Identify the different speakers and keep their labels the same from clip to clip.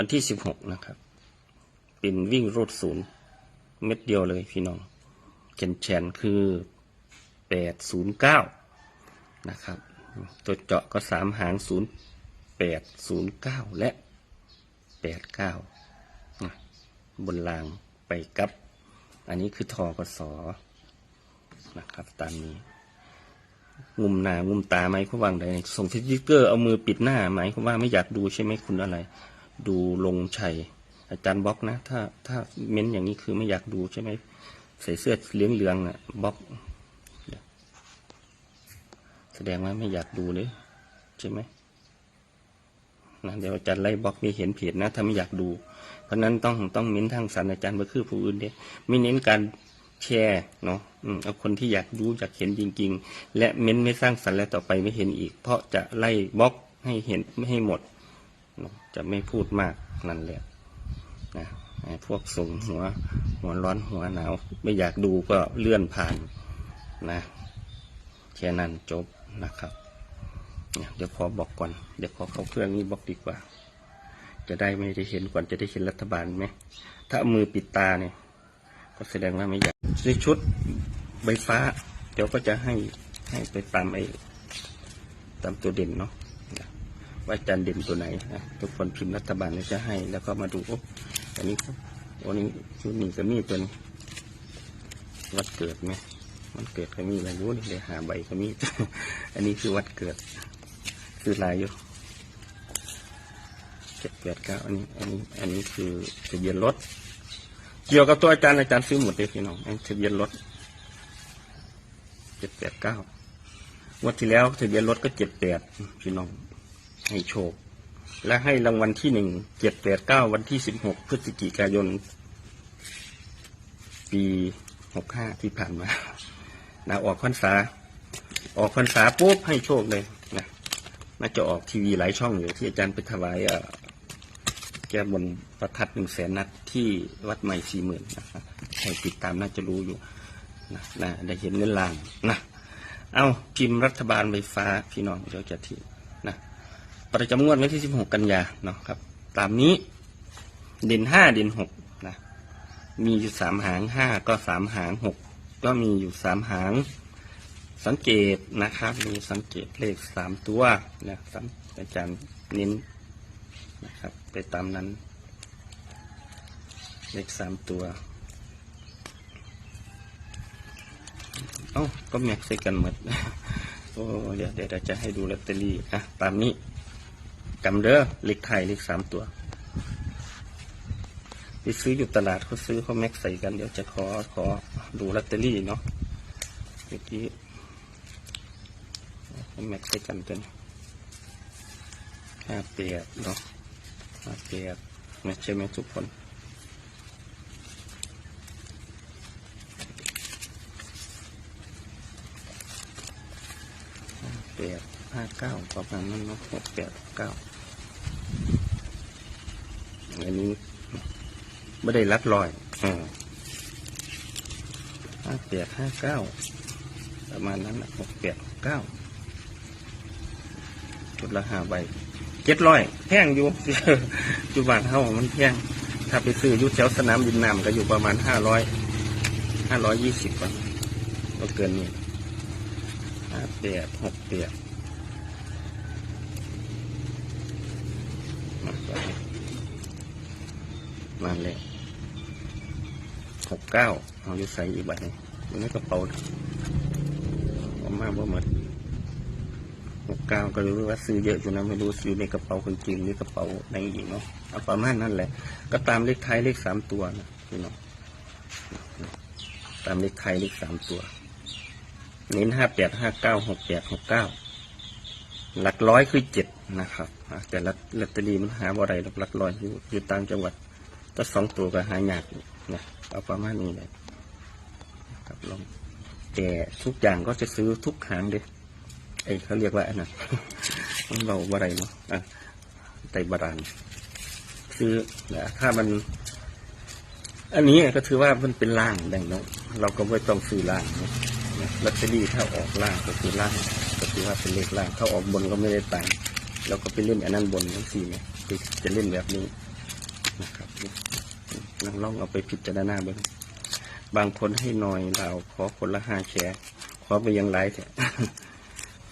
Speaker 1: วันที่สิบหกนะครับ เป็นวิ่งรูดศูนย์เม็ดเดียวเลยพี่น้องแขนแขนคือแปดศูนย์เก้านะครับ ตัวเจาะก็สามหางศูนย์แปดศูนย์เก้าและแปดเก้าบนรางไปกับ อันนี้คือทอกสอนะครับ ตามนี้ งุมหน้างุมตาไหมเขาวางใดส่งสติ๊กเกอร์เอามือปิดหน้าไหมเขาว่าไม่อยากดูใช่ไหมคุณอะไร ดูลงชัย อาจารย์บล็อกนะ ถ้าถ้าเม้นอย่างนี้คือไม่อยากดูใช่ไหมใส่เสื้อเหลืองเหลืองอะบล็อก แสดงว่าไม่อยากดูเลยใช่ไหมนะเดี๋ยวอาจารย์ไล่บล็อกไม่เห็นเพจนะถ้าไม่อยากดู เพราะนั้นต้องต้องเน้นทางสารอาจารย์ว่าคือผู้อื่นเด้ไม่เน้นการแชร์เนาะเอาคนที่อยากรู้อยากเห็นจริง ๆ และเม้นไม่สร้างสรรค์และต่อไปไม่เห็นอีก เพราะจะไล่บล็อกให้เห็นไม่ให้หมด จะไม่พูดมากนั่นแหละนะพวกส่งหัวหัวร้อนหัวหนาว ไม่อยากดูก็เลื่อนผ่านนะแค่นั้นจบนะครับเดี๋ยวขอบอกก่อน เดี๋ยวขอเข้าเครื่องนี้บอกดีกว่า จะได้ไม่ได้เห็นก่อนจะได้เห็นรัฐบาลไหมถ้ามือปิดตาเนี่ย ก็แสดงว่าไม่อยากในชุดใบฟ้า เดี๋ยวก็จะให้ให้ไปตามไอ้ตามตัวเด่นเนาะ ว่าจารย์เด่นตัวไหนนะทุกคนพิมพ์รัฐบาลจะให้ แล้วก็มาดูโอ้อันนี้โอ้นี่ชุดนี้ก็มีเป็นวัดเกิดไหมวันเกิดก็มีอะไรรู้นี่เลยหาใบก็มี อันนี้คือวัดเกิด คือลายอยู่เจ็ดแปดเก้าอันนี้ อันนี้ อันนี้คือทะเบียนรถ เกี่ยวกับตัวอาจารย์อาจารย์ซื้อหมดเลยพี่น้องทะเบียนรถเจ็ดแปดเก้าวันที่แล้วทะเบียนรถก็เจ็ดแปดพี่น้อง ให้โชค และให้รางวัลที่หนึ่งเจ็ดแปดเก้าวันที่สิบหกพฤศจิกายน ปีหกห้าที่ผ่านมานะออกพรรษา ออกพรรษาปุ๊บให้โชคเลยนะน่าจะออกทีวีหลายช่องอยู่ที่อาจารย์ไปถวายอ่อแก้บนประทัดหนึ่งแสนนัดที่วัดใหม่สี่หมื่นนะครับใครติดตามน่าจะรู้อยู่นะนะได้เห็นเงินลางนะ เอาพิมพ์รัฐบาลไฟฟ้าพี่น้องเดี๋ยวจะทีนะ ประจำงวดวันที่สิบหกกันยาเนาะครับ ตามนี้เด่นห้าเด่นหกนะ มีอยู่สามหางห้าก็สามหางหกก็มีอยู่สามหาง สังเกตนะครับ มีสังเกตเลขสามตัวนะครัอาจารย์เน้นนะครับ ไปตามนั้น เลขสามตัว เอ้าก็แม็กใส่กันหมด โอ้เดี๋ยวเดี๋ยวจะให้ดูลอตเตอรี่อะตามนี้ กำเด้อเลขไทยเลขสามตัวไปซื้ออยู่ตลาดเขาซื้อเขาแม็กใส่กันเดี๋ยวจะขอขอดูลอตเตอรี่เนาะเมื่อกี้แม็กใส่กันตันห้าเปียกเนาะห้าเคครับไม่ใช่ไหมทุกคนแปดห้า เก้าประมาณนั้นเนาะหกแปดเก้าอันนี้ไม่ได้ลัดลอยอ่าห้าแปดห้าเก้าประมาณนั้นนะหกแปดเก้าจุดละห้าใบเจ็ดร้อยแพงอยู่อยู่บ้านเฮามันแพงถ้าไปซื้ออยู่แถวสนามบินน้ำก็อยู่ประมาณห้าร้อยห้าร้อยยี่สิบกว่าก็เกินนี่ห้าเปียหกเปีย มาเลยหกเก้าเอาอยู่ใส่อีกใบหนึงอยู่ในกระเป๋าเอามาบ่าหมดหกเก้าก็รู้ว่าซื้อเยอะอยู่นะไม่รู้ซื้อในกระเป๋าคนจีนหรือกระเป๋าในหญิงเนาะเอาประมาณนั้นแหละ ก็ตามเลขไทายเลขสามตัวนะพี่น้องตามเลขไทายเลขสามตัว เน้นห้าแปดห้าเก้าหกแปดหกเก้า หลักร้อยคือเจ็ดนะครับแต่ละลอตเตอรี่มันหาบ่ได้หรหลักร้อยอยู่อยู่ต่างจังหวัดถ้าสองตัวก็หายากนะเอาประมาณนี้เลยครับลองแต่ทุกอย่างก็จะซื้อทุกหางเลยไอ้เขาเรียกว่าอันนั้นมันเราอไรเนาะอะไตบารานคือนะถ้ามัน อันนี้ก็ถือว่ามันเป็นล่างแบ่งเนาะเราก็ไม่ต้องซื้อล่างนะลอตเตอรี่ถ้าออกล่างก็คือล่าง คือว่าเป็นเลขล่างถ้าออกบนก็ไม่ได้ตังเราก็ไปเล่นอันนั้นบนทั้งสี่เนี่ยคือจะเล่นแบบนี้นะครับลองลองเอาไปพิจารณาเบ้างบางคนให้หน่อยเราขอคนละห้าแชร์ขอไปยังไรแท้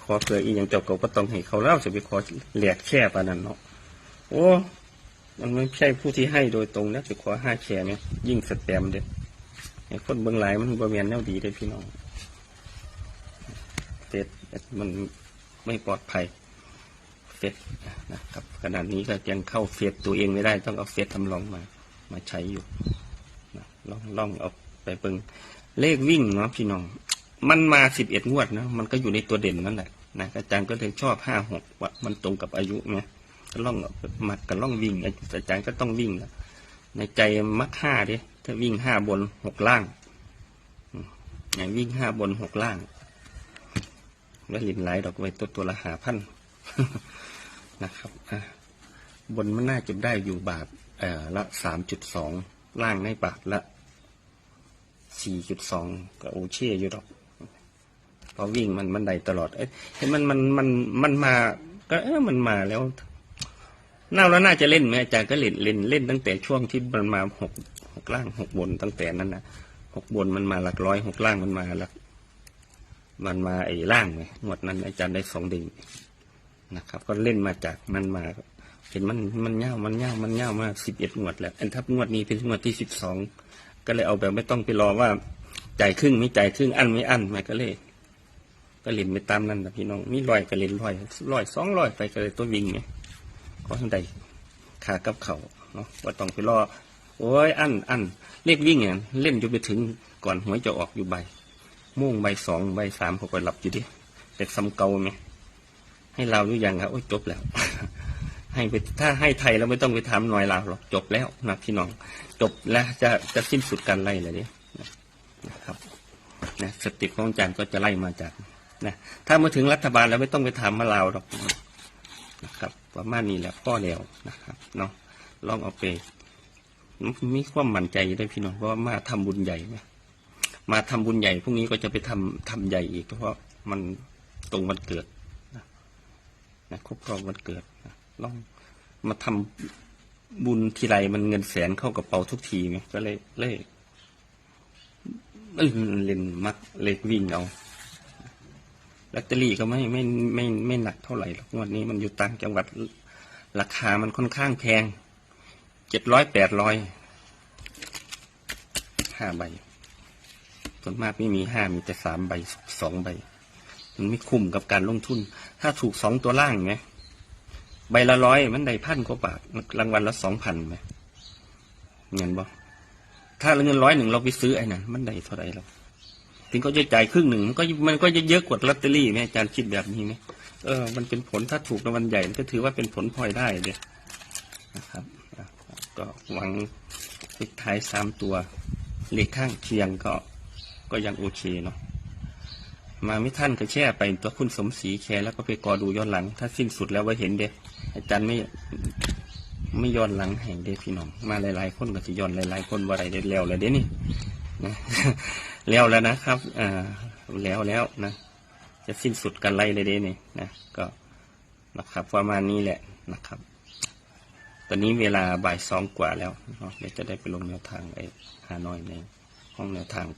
Speaker 1: ขอเผื่ออีอย่างเจบก็ก็ต้องให้เขาเล่าจะไปขอแหลกแค่ปานนั้นเนาะโอ้มันไม่ใช่ผู้ที่ให้โดยตรงนะจะขอห้าแชร์เนี่ยยิ่งสแปมเด็ดไอ้คนเบื้องหลายมันบริเวณแนวดีเลยพี่น้องเฟซ มันไม่ปลอดภัยเฟซนะครับขนาดนี้ก็ยังเข้าเฟซตัวเองไม่ได้ต้องเอาเฟซทำลองมา มาใช้อยู่นะลองลองเอาไปเบิ่งเลขวิ่งเนาะพี่น้อง มันมาสิบเอ็ดงวดนะมันก็อยู่ในตัวเด่นนั่นแหละนะอาจารย์ก็เลยชอบห้าหกว่ามันตรงกับอายุไงก็ล่องเอามักกันล่องวิ่งอาจารย์ก็ต้องวิ่งนะในใจมักห้าดิถ้าวิ่งห้าบนหกล่างอย่างวิ่งห้าบนหกล่าง แล้วลินไหลดอกไว้ตัวตัวละหาพันนะครับอะบนมันน่าจะได้อยู่บาทเออละสามจุดสองล่างในบาทละสี่จุดสองก็โอเช่อยู่ดอกพอวิ่งมันมันได้ตลอด เอ้ยเห็นมันมันมันมันมา ก็เออมันมาแล้วน่าแล้วน่าจะเล่นไหมอาจารย์ก็เล่นเล่นเล่นตั้งแต่ช่วงที่มันมาหกหกล่างหกบนตั้งแต่นั้นนะหกบนมันมาหลักร้อยหกล่างมันมาหลัก มันมาไอ้ล่างไงงวดนั้นอาจารย์ได้สองดิ่งนะครับ ก็เล่นมาจากมันมา เห็นมันมันเง่ามันเง่ามันเง่ามาสิบเอ็ดงวดแล้วอันทับงวดนี้เป็นงวดที่สิบสองก็เลยเอาแบบไม่ต้องไปรอว่าจ่ายครึ่งไม่จ่ายครึ่งอันไม่อันมาก็เลย ก็เล่นไปตามนั้นนะพี่น้องมีร้อยก็เล่นร้อยร้อยสองร้อยไปก็เลยตัววิ่งไงขอทั้งใดขากับเขาเนาะว่าต้องไปรอโอ้ยอันอันเลขวิ่งเนี่ยเล่นจนไปถึงก่อนหวยจะออกอยู่ใบ ม่งใบสองใบสามเขาก็หลับอยู่ดิแต่ซ้ำเกาไหมให้เราหรือยังครับโอ้ยจบแล้ว ให้ไปถ้าให้ไทยแล้วไม่ต้องไปทำหน่อยเราหรอกจบแล้วนะพี่น้อง จบแล้วจะจะสิ้นสุดการไล่เลยเนี่ยนะครับนะสติของอาจารย์ก็จะไล่มาจากนะถ้ามาถึงรัฐบาลแล้วไม่ต้องไปถามมาลาวหรอกนะครับประมาณนี้แหละพ่อเดียวนะครับเนาะลองเอาไปมีความมั่นใจด้วยพี่น้องเพราะว่ามาทำบุญใหญ่นะ มาทำบุญใหญ่พรุ่งนี้ก็จะไปทำทำใหญ่อีก เพราะมันตรงวันเกิดนะนะครบรอบวันเกิดนะลองมาทำบุญทีไรมันเงินแสนเข้ากระเป๋าทุกทีไงก็เลยเลยเอ้ยเล่นมักเล็กวิ่งเอาลอตเตอรี่ก็ไม่ไม่ไม่ไม่หนักเท่าไหร่หรอกงวดนี้มันอยู่ต่างจังหวัดราคามันค่อนข้างแพงเจ็ดร้อยแปดร้อยห้าใบ ส่วนมากไม่มีห้ามีแต่สามใบสองใบ มันไม่คุ้มกับการลงทุน ถ้าถูกสองตัวล่างไหมใบละร้อยมันได้พันกว่าบาทรางวัลละสองพันไหมเงินบ่ถ้าเงินร้อยหนึ่งเราไปซื้อไอ้นั่นมันได้เท่าไหร่เราถึงเขาจะจ่ายครึ่งหนึ่งมันก็มันก็จะเยอะกว่าลอตเตอรี่ไหมอาจารย์คิดแบบนี้ไหมเออ มันเป็นผลถ้าถูกรางวัลใหญ่ก็ถือว่าเป็นผลพลอยได้เลยนะครับก็หวังเลขท้ายสามตัว เลขข้างเคียงก็ ก็ยังโอเคเนาะมาไม่ท่านก็แช่ไปตัวคุณสมศรีแชร์แล้วก็ไปกอดูย้อนหลัง ถ้าสิ้นสุดแล้วไว้เห็นเด้อาจารย์ไม่ไม่ย้อนหลังแห่งเด้พี่น้อง มาหลายๆคนก็จะย้อนหลายๆคนว่าอะไรเด็ดแล้วเลยเด้นี่นะแล้วแล้วนะครับอ่าแล้วแล้วนะจะสิ้นสุดกันไล่เลยเด้นี่นะก็นะครับประมาณนี้แหละนะครับ ตอนนี้เวลาบ่ายสองกว่าแล้วเนาะเดี๋ยวจะได้ไปลงแนวทางไอ้ฮานอยในห้องแนวทางก่อน